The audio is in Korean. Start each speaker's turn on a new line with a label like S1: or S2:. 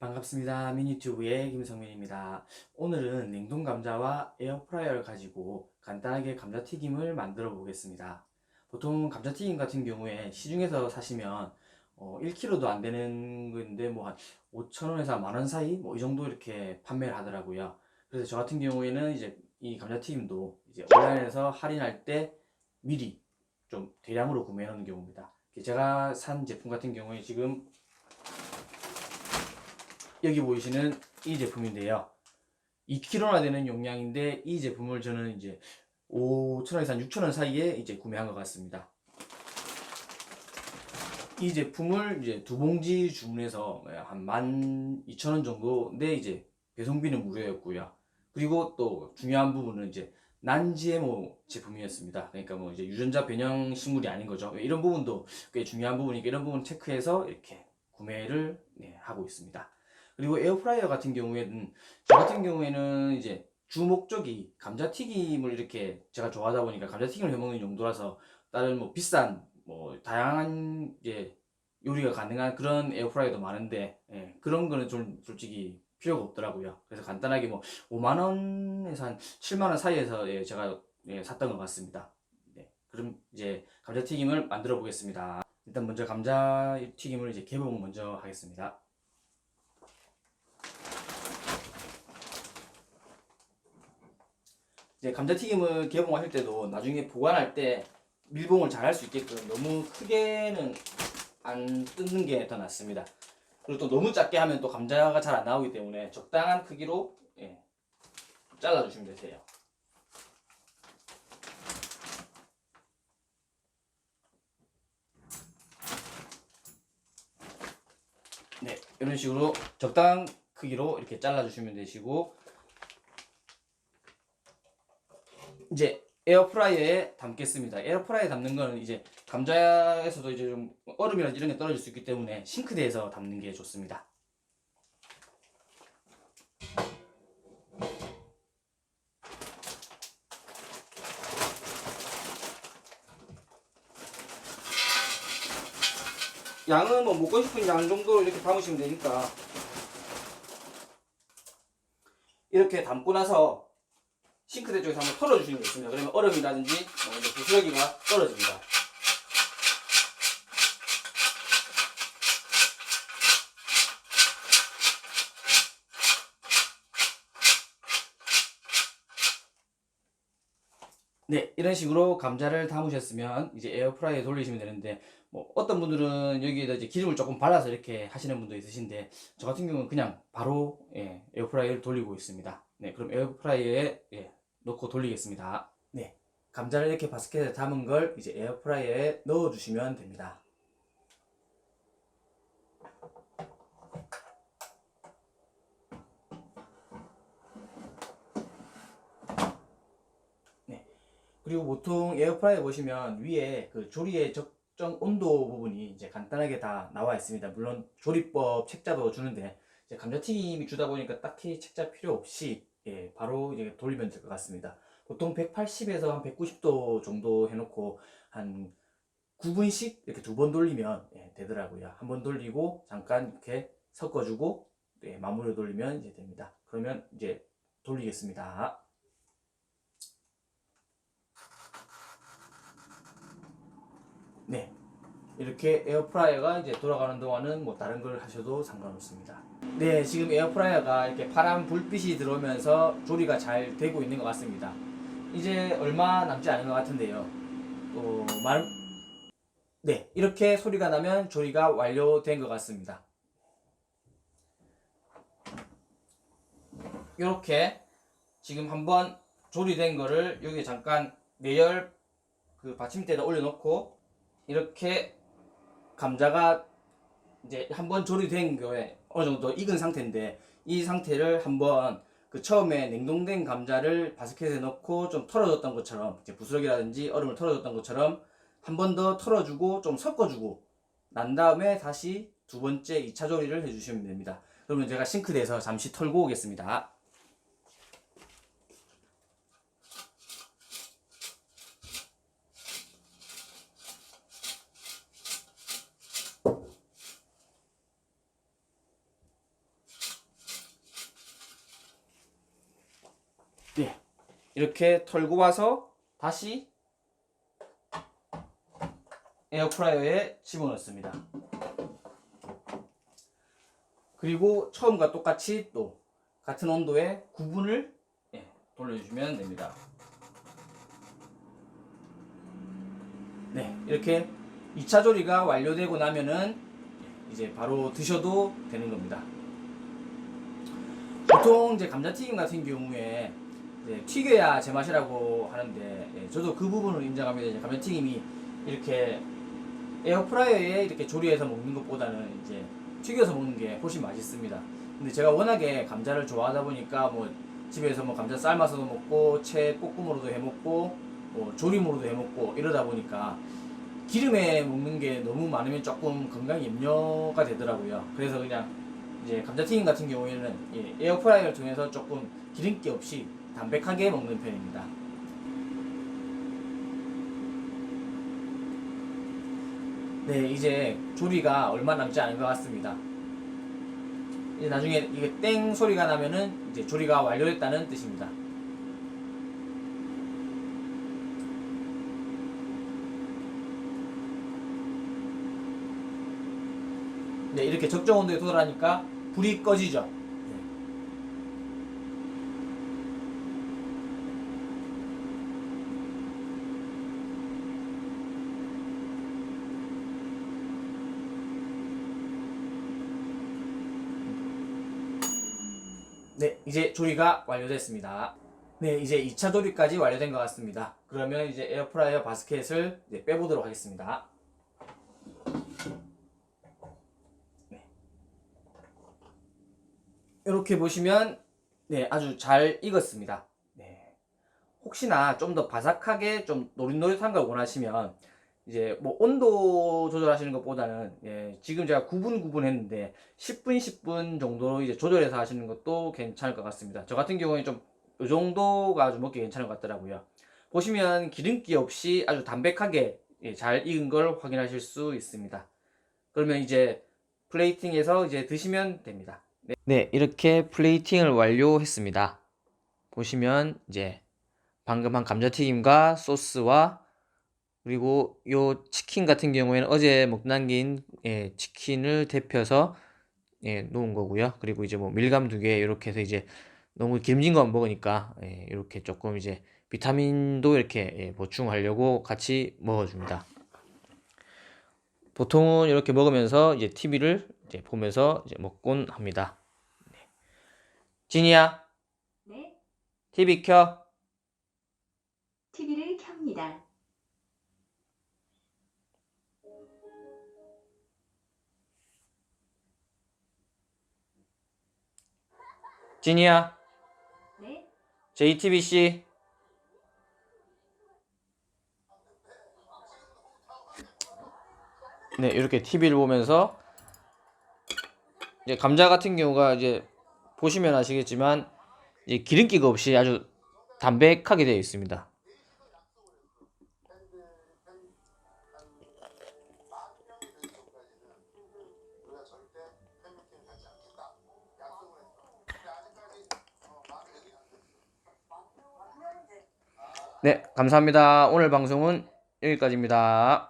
S1: 반갑습니다. 미니튜브의 김성민입니다. 오늘은 냉동 감자와 에어프라이어를 가지고 간단하게 감자튀김을 만들어 보겠습니다. 보통 감자튀김 같은 경우에 시중에서 사시면 어, 1kg도 안 되는 건데 뭐 한 5,000원에서 만원 사이 뭐 이 정도 이렇게 판매를 하더라고요. 그래서 저 같은 경우에는 이제 이 감자튀김도 이제 온라인에서 할인할 때 미리 좀 대량으로 구매해 놓는 경우입니다. 제가 산 제품 같은 경우에 지금 여기 보이시는 이 제품인데요. 2kg나 되는 용량인데 이 제품을 저는 이제 5,000원에서 한 6,000원 사이에 이제 구매한 것 같습니다. 이 제품을 이제 두 봉지 주문해서 한 12,000원 정도인데 이제 배송비는 무료였고요. 그리고 또 중요한 부분은 이제 난 GMO 제품이었습니다. 그러니까 뭐 이제 유전자 변형 식물이 아닌 거죠. 이런 부분도 꽤 중요한 부분이니까 이런 부분 체크해서 이렇게 구매를 네, 하고 있습니다. 그리고 에어프라이어 같은 경우에는 저 같은 경우에는 이제 주 목적이 감자튀김을 이렇게 제가 좋아하다 보니까 감자튀김을 해먹는 용도라서 다른 뭐 비싼 뭐 다양한 이제 요리가 가능한 그런 에어프라이어도 많은데 예, 그런 거는 좀 솔직히 필요가 없더라고요. 그래서 간단하게 뭐 5만 원에서 한 7만 원 사이에서 예, 제가 예, 샀던 것 같습니다. 네, 그럼 이제 감자튀김을 만들어 보겠습니다. 일단 먼저 감자튀김을 이제 개봉 먼저 하겠습니다. 이제 감자튀김을 개봉하실 때도 나중에 보관할 때 밀봉을 잘 할 수 있게끔 너무 크게는 안 뜯는 게 더 낫습니다. 그리고 또 너무 작게 하면 또 감자가 잘 안 나오기 때문에 적당한 크기로 예, 잘라주시면 되세요. 네, 이런 식으로 적당한 크기로 이렇게 잘라주시면 되시고 이제 에어프라이어에 담겠습니다. 에어프라이어에 담는 거는 이제 감자에서도 이제 좀 얼음이나 이런 게 떨어질 수 있기 때문에 싱크대에서 담는 게 좋습니다. 양은 뭐 먹고 싶은 양 정도로 이렇게 담으시면 되니까 이렇게 담고 나서 싱크대 쪽에서 한번 털어주시면 좋습니다. 그러면 얼음이라든지 어, 이제 부스러기가 떨어집니다. 네, 이런 식으로 감자를 담으셨으면 이제 에어프라이어에 돌리시면 되는데 뭐 어떤 분들은 여기에다 이제 기름을 조금 발라서 이렇게 하시는 분도 있으신데 저 같은 경우는 그냥 바로 예, 에어프라이어를 돌리고 있습니다. 네, 그럼 에어프라이어에 예, 넣고 돌리겠습니다. 네, 감자를 이렇게 바스켓에 담은 걸 이제 에어프라이어에 넣어주시면 됩니다. 네, 그리고 보통 에어프라이어 보시면 위에 그 조리의 적정 온도 부분이 이제 간단하게 다 나와 있습니다. 물론 조리법 책자도 주는데 감자튀김이 주다 보니까 딱히 책자 필요 없이 예, 바로 이제 돌리면 될 것 같습니다. 보통 180에서 한 190도 정도 해놓고 한 9분씩 이렇게 두 번 돌리면 예, 되더라고요. 한 번 돌리고 잠깐 이렇게 섞어주고 예, 마무리 돌리면 이제 됩니다. 그러면 이제 돌리겠습니다. 네. 이렇게 에어프라이어가 이제 돌아가는 동안은 뭐 다른 걸 하셔도 상관없습니다. 네, 지금 에어프라이어가 이렇게 파란 불빛이 들어오면서 조리가 잘 되고 있는 것 같습니다. 이제 얼마 남지 않은 것 같은데요. 또 말, 네, 이렇게 소리가 나면 조리가 완료된 것 같습니다. 이렇게 지금 한번 조리된 거를 여기 잠깐 내열 그 받침대에다 올려놓고 이렇게 감자가 이제 한번 조리된 거에 어느 정도 익은 상태인데 이 상태를 한번 그 처음에 냉동된 감자를 바스켓에 넣고 좀 털어줬던 것처럼 이제 부스러기라든지 얼음을 털어줬던 것처럼 한 번 더 털어주고 좀 섞어주고 난 다음에 다시 두 번째 2차 조리를 해주시면 됩니다. 그러면 제가 싱크대에서 잠시 털고 오겠습니다. 이렇게 털고 와서 다시 에어프라이어에 집어넣습니다. 그리고 처음과 똑같이 또 같은 온도에 9분을 예, 돌려주면 됩니다. 네, 이렇게 2차 조리가 완료되고 나면은 이제 바로 드셔도 되는 겁니다. 보통 이제 감자튀김 같은 경우에 이제 튀겨야 제맛이라고 하는데 예, 저도 그 부분을 인정합니다. 이제 감자튀김이 이렇게 에어프라이어에 이렇게 조리해서 먹는 것보다는 이제 튀겨서 먹는 게 훨씬 맛있습니다. 근데 제가 워낙에 감자를 좋아하다 보니까 뭐 집에서 뭐 감자 삶아서도 먹고 채 볶음으로도 해 먹고 뭐 조림으로도 해 먹고 이러다 보니까 기름에 먹는 게 너무 많으면 조금 건강 염려가 되더라고요. 그래서 그냥 이제 감자튀김 같은 경우에는 예, 에어프라이어를 통해서 조금 기름기 없이 담백하게 먹는 편입니다. 네, 이제 조리가 얼마 남지 않은 것 같습니다. 이제 나중에 이게 땡 소리가 나면은 이제 조리가 완료됐다는 뜻입니다. 네, 이렇게 적정 온도에 도달하니까 불이 꺼지죠. 네. 네, 이제 조리가 완료됐습니다. 네, 이제 2차 조리까지 완료된 것 같습니다. 그러면 이제 에어프라이어 바스켓을 이제 빼보도록 하겠습니다. 네. 이렇게 보시면 네, 아주 잘 익었습니다. 네. 혹시나 좀 더 바삭하게 좀 노릇노릇한 걸 원하시면 이제 뭐 온도 조절하시는 것보다는 예, 지금 제가 9분 9분 했는데 10분 10분 정도로 이제 조절해서 하시는 것도 괜찮을 것 같습니다. 저 같은 경우에 좀 이 정도가 아주 먹기 괜찮은 것 같더라고요. 보시면 기름기 없이 아주 담백하게 예, 잘 익은 걸 확인하실 수 있습니다. 그러면 이제 플레이팅해서 이제 드시면 됩니다. 네, 네 이렇게 플레이팅을 완료했습니다. 보시면 이제 방금 한 감자튀김과 소스와 그리고 요 치킨 같은 경우에는 어제 먹 남긴 예, 치킨을 데펴서 예, 놓은 거고요. 그리고 이제 뭐 밀감 두 개 이렇게 해서 이제 너무 기름진 거 먹으니까 예, 이렇게 조금 이제 비타민도 이렇게 예, 보충하려고 같이 먹어줍니다. 보통은 이렇게 먹으면서 이제 TV를 이제 보면서 이제 먹곤 합니다. 네. 진이야,
S2: 네,
S1: TV 켜.
S2: TV를 켭니다.
S1: 진이야,
S2: 네,
S1: JTBC. 네, 이렇게 TV를 보면서 이제 감자 같은 경우가 이제 보시면 아시겠지만 이제 기름기가 없이 아주 담백하게 되어 있습니다. 네, 감사합니다. 오늘 방송은 여기까지입니다.